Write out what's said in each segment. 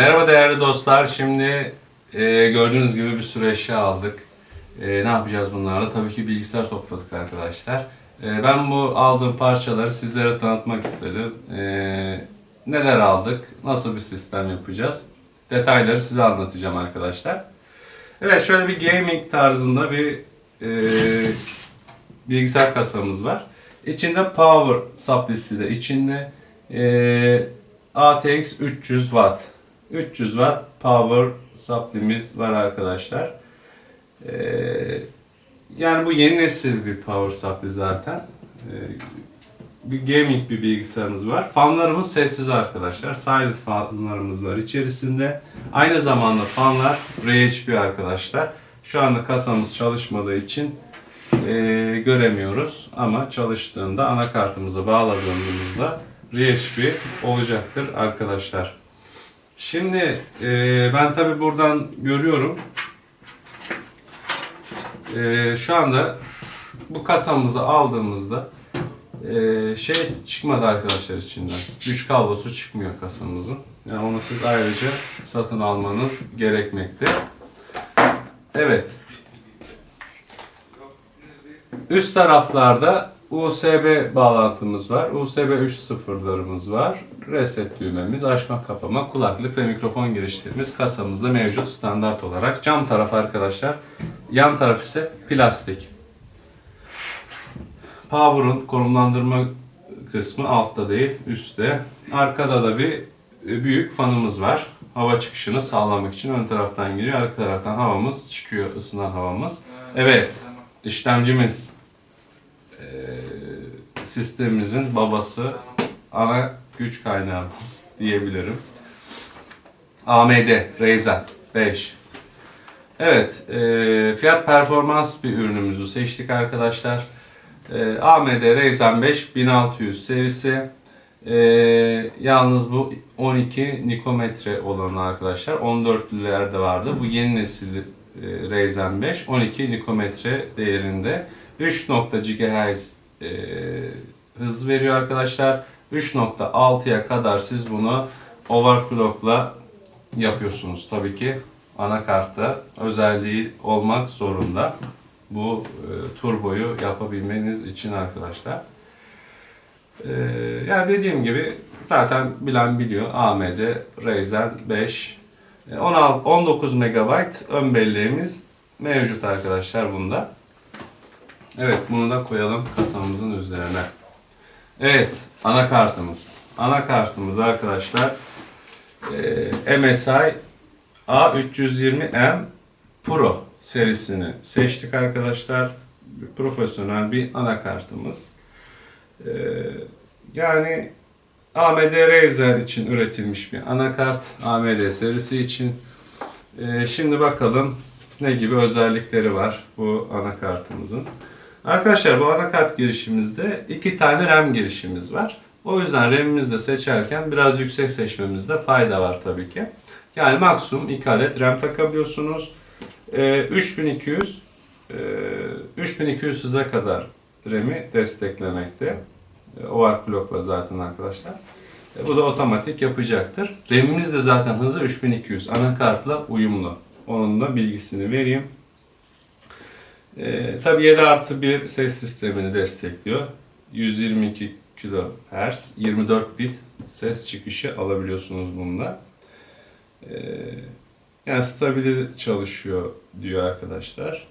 Merhaba değerli dostlar. Şimdi e, gördüğünüz gibi bir sürü eşya aldık. E, ne yapacağız bunlarla? Tabii ki bilgisayar topladık arkadaşlar. E, ben bu aldığım parçaları sizlere tanıtmak istedim. E, neler aldık? Nasıl bir sistem yapacağız? Detayları size anlatacağım arkadaşlar. Evet şöyle bir gaming tarzında bir e, bilgisayar kasamız var. İçinde power supply'si de içinde e, ATX 300 Watt. 300 Watt power supply'miz var arkadaşlar. E, yani bu yeni nesil bir power supply zaten. E, bir gaming bir bilgisayarımız var. Fanlarımız sessiz arkadaşlar. Silent fanlarımız var içerisinde. Aynı zamanda fanlar RHP arkadaşlar. Şu anda kasamız çalışmadığı için e, göremiyoruz ama çalıştığında anakartımızı bağladığımızda RHP olacaktır arkadaşlar. Şimdi e, ben tabi buradan görüyorum. E, şu anda bu kasamızı aldığımızda e, şey çıkmadı arkadaşlar içinden. Güç kablosu çıkmıyor kasamızın. Yani onu siz ayrıca satın almanız gerekmekte. Evet. Üst taraflarda USB bağlantımız var. USB 3.0'larımız var. Reset düğmemiz, açma kapama, kulaklık ve mikrofon girişlerimiz kasamızda mevcut standart olarak. Cam taraf arkadaşlar. Yan taraf ise plastik. Power'un konumlandırma kısmı altta değil, üstte. Arkada da bir e, büyük fanımız var. Hava çıkışını sağlamak için ön taraftan giriyor, arka taraftan havamız çıkıyor, ısınan havamız. Evet, işlemcimiz e, sistemimizin babası, ana güç kaynağımız diyebilirim. AMD Ryzen 5. Evet, e, fiyat performans bir ürünümüzü seçtik arkadaşlar. E, AMD Ryzen 5 1600 serisi. E, yalnız bu 12 nikometre olan arkadaşlar. 14'lülerde vardı. Bu yeni nesil e, Ryzen 5 12 nikometre değerinde. 3. GHz e, hız veriyor arkadaşlar. 3.6'ya kadar siz bunu overclock'la yapıyorsunuz. Tabii ki anakartta özelliği olmak zorunda. Bu e, turboyu yapabilmeniz için arkadaşlar. E, yani dediğim gibi zaten bilen biliyor AMD Ryzen 5 e, 16 19 MB ön belleğimiz mevcut arkadaşlar bunda. Evet bunu da koyalım kasamızın üzerine. Evet anakartımız. Anakartımız arkadaşlar e, MSI A320M Pro serisini seçtik arkadaşlar. Profesyonel bir anakartımız. E, yani AMD Ryzen için üretilmiş bir anakart. AMD serisi için. E, şimdi bakalım ne gibi özellikleri var bu anakartımızın. Arkadaşlar bu anakart girişimizde iki tane RAM girişimiz var. O yüzden RAM'imizi de seçerken biraz yüksek seçmemizde fayda var tabii ki. Yani maksimum 2 adet RAM takabiliyorsunuz. Ee, 3200 e, 3200 hıza kadar RAM'i desteklemekte. E, overclock'la zaten arkadaşlar. E, bu da otomatik yapacaktır. RAM'imiz de zaten hızı 3200 anakartla uyumlu. Onun da bilgisini vereyim. E, tabii 7 artı 1 ses sistemini destekliyor. 122 kHz, 24 bit ses çıkışı alabiliyorsunuz bunda. E, yani stabil çalışıyor diyor arkadaşlar.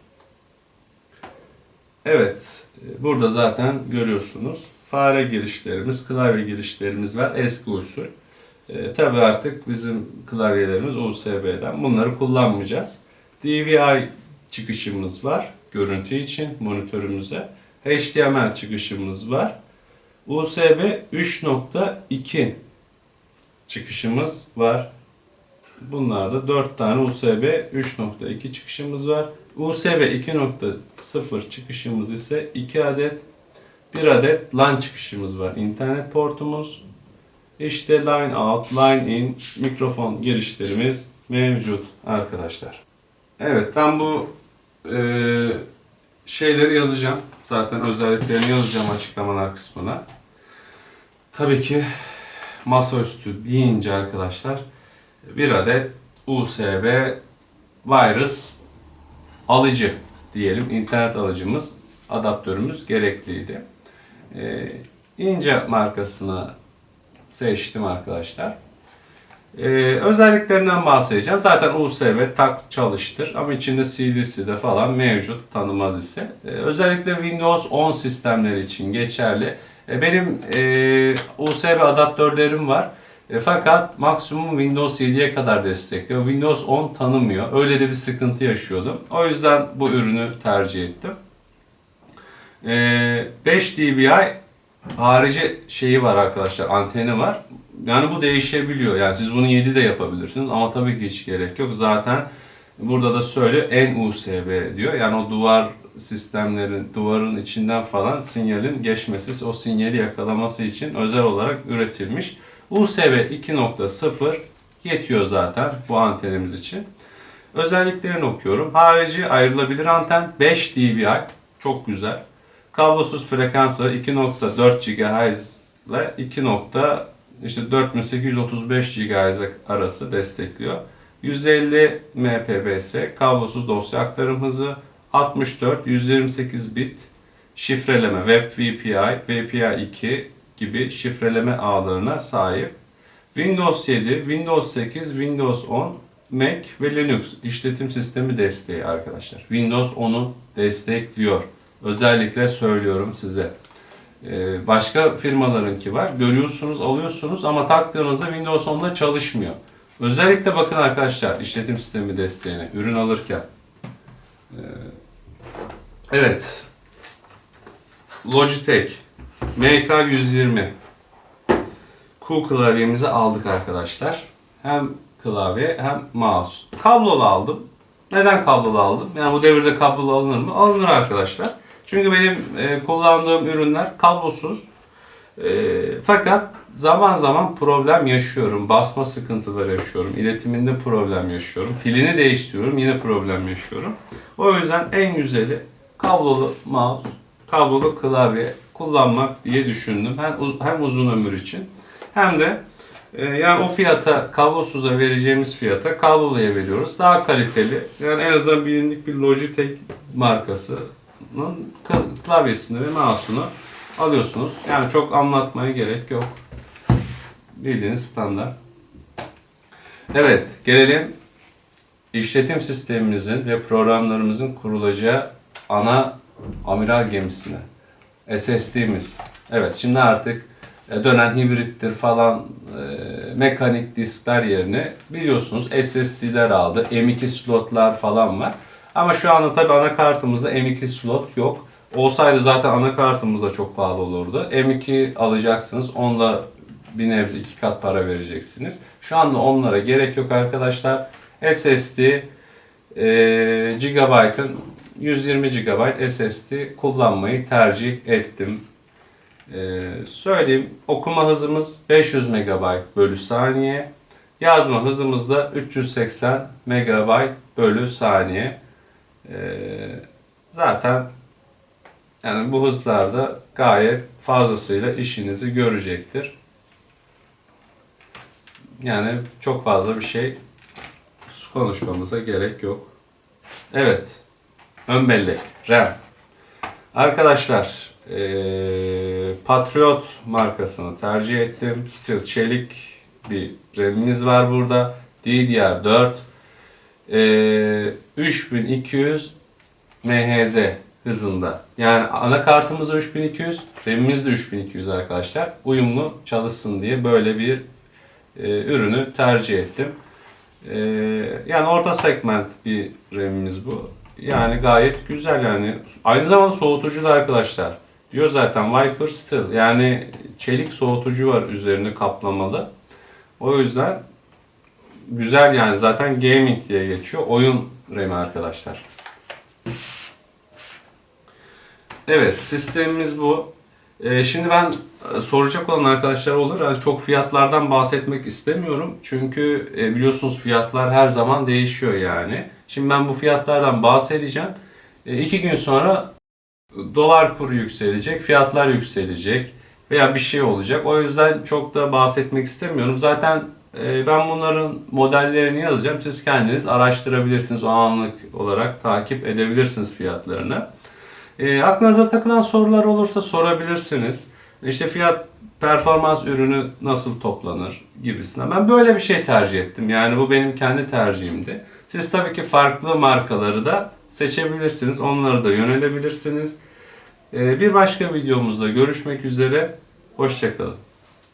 Evet, e, burada zaten görüyorsunuz. Fare girişlerimiz, klavye girişlerimiz var. Eski usul. E, tabii artık bizim klavyelerimiz USB'den. Bunları kullanmayacağız. DVI çıkışımız var görüntü için monitörümüze. HDMI çıkışımız var. USB 3.2 çıkışımız var. Bunlarda 4 tane USB 3.2 çıkışımız var. USB 2.0 çıkışımız ise 2 adet. 1 adet LAN çıkışımız var. İnternet portumuz. İşte line out, line in, mikrofon girişlerimiz mevcut arkadaşlar. Evet ben bu e, şeyleri yazacağım. Zaten özelliklerini yazacağım açıklamalar kısmına. Tabii ki masaüstü deyince arkadaşlar bir adet USB virus alıcı diyelim internet alıcımız adaptörümüz gerekliydi. Ee, ince markasını seçtim arkadaşlar. Ee, özelliklerinden bahsedeceğim. Zaten USB tak çalıştır ama içinde CD'si de falan mevcut tanımaz ise. Ee, özellikle Windows 10 sistemleri için geçerli. Ee, benim e, USB adaptörlerim var. E, fakat maksimum Windows 7'ye kadar destekliyor. Windows 10 tanımıyor. Öyle de bir sıkıntı yaşıyordum. O yüzden bu ürünü tercih ettim. E, 5 dBi harici şeyi var arkadaşlar, anteni var. Yani bu değişebiliyor. Yani siz bunu 7 de yapabilirsiniz ama tabii ki hiç gerek yok. Zaten burada da söylüyor en USB diyor. Yani o duvar sistemlerin, duvarın içinden falan sinyalin geçmesi, o sinyali yakalaması için özel olarak üretilmiş. USB 2.0 yetiyor zaten bu antenimiz için. Özelliklerini okuyorum. Harici ayrılabilir anten 5 dBi çok güzel. Kablosuz frekansları 2.4 GHz ile 2. işte 4835 GHz arası destekliyor. 150 Mbps kablosuz dosya aktarım hızı 64 128 bit şifreleme Web VPI, VPI 2 gibi şifreleme ağlarına sahip. Windows 7, Windows 8, Windows 10, Mac ve Linux işletim sistemi desteği arkadaşlar. Windows 10'u destekliyor. Özellikle söylüyorum size. Ee, başka firmalarınki var. Görüyorsunuz, alıyorsunuz ama taktığınızda Windows 10'da çalışmıyor. Özellikle bakın arkadaşlar işletim sistemi desteğine ürün alırken. Ee, evet. Logitech MK120 Q klavyemizi aldık arkadaşlar. Hem klavye hem mouse. Kablolu aldım. Neden kablolu aldım? Yani bu devirde kablolu alınır mı? Alınır arkadaşlar. Çünkü benim e, kullandığım ürünler kablosuz. E, fakat zaman zaman problem yaşıyorum. Basma sıkıntıları yaşıyorum. İletiminde problem yaşıyorum. Pilini değiştiriyorum. Yine problem yaşıyorum. O yüzden en güzeli kablolu mouse, kablolu klavye kullanmak diye düşündüm. Hem, hem uzun ömür için hem de e, yani o fiyata kablosuza vereceğimiz fiyata kabloluya veriyoruz. Daha kaliteli. Yani en azından bilindik bir Logitech markasının ka- klavyesini ve mouse'unu alıyorsunuz. Yani çok anlatmaya gerek yok. Bildiğiniz standart. Evet, gelelim işletim sistemimizin ve programlarımızın kurulacağı ana amiral gemisine. SSD'miz. Evet, şimdi artık e, dönen hibrittir falan e, mekanik diskler yerine biliyorsunuz SSD'ler aldı. M2 slotlar falan var. Ama şu anda tabii anakartımızda M2 slot yok. Olsaydı zaten anakartımız da çok pahalı olurdu. M2 alacaksınız. Onunla bir nebze iki kat para vereceksiniz. Şu anda onlara gerek yok arkadaşlar. SSD e, Gigabyte'ın 120 GB SSD kullanmayı tercih ettim. Ee, söyleyeyim okuma hızımız 500 MB bölü saniye. Yazma hızımız da 380 MB bölü saniye. Ee, zaten yani bu hızlarda gayet fazlasıyla işinizi görecektir. Yani çok fazla bir şey konuşmamıza gerek yok. Evet. Ön bellek, RAM. Arkadaşlar, eee, Patriot markasını tercih ettim. Steel çelik bir RAM'imiz var burada. DDR4 eee 3200 MHz hızında. Yani anakartımız da 3200, RAM'imiz de 3200 arkadaşlar. Uyumlu çalışsın diye böyle bir e, ürünü tercih ettim. E, yani orta segment bir RAM'imiz bu. Yani gayet güzel yani. Aynı zamanda soğutucu da arkadaşlar. Diyor zaten Viper Steel. Yani çelik soğutucu var üzerine kaplamalı. O yüzden güzel yani. Zaten gaming diye geçiyor. Oyun RAM'i arkadaşlar. Evet sistemimiz bu. Ee, şimdi ben e, soracak olan arkadaşlar olur. Yani çok fiyatlardan bahsetmek istemiyorum. Çünkü e, biliyorsunuz fiyatlar her zaman değişiyor yani. Şimdi ben bu fiyatlardan bahsedeceğim. E, iki gün sonra dolar kuru yükselecek, fiyatlar yükselecek veya bir şey olacak. O yüzden çok da bahsetmek istemiyorum. Zaten ben bunların modellerini yazacağım. Siz kendiniz araştırabilirsiniz. O anlık olarak takip edebilirsiniz fiyatlarını. Ee, aklınıza takılan sorular olursa sorabilirsiniz. İşte fiyat performans ürünü nasıl toplanır gibisinden. Ben böyle bir şey tercih ettim. Yani bu benim kendi tercihimdi. Siz tabii ki farklı markaları da seçebilirsiniz. Onları da yönelebilirsiniz. Ee, bir başka videomuzda görüşmek üzere. Hoşçakalın.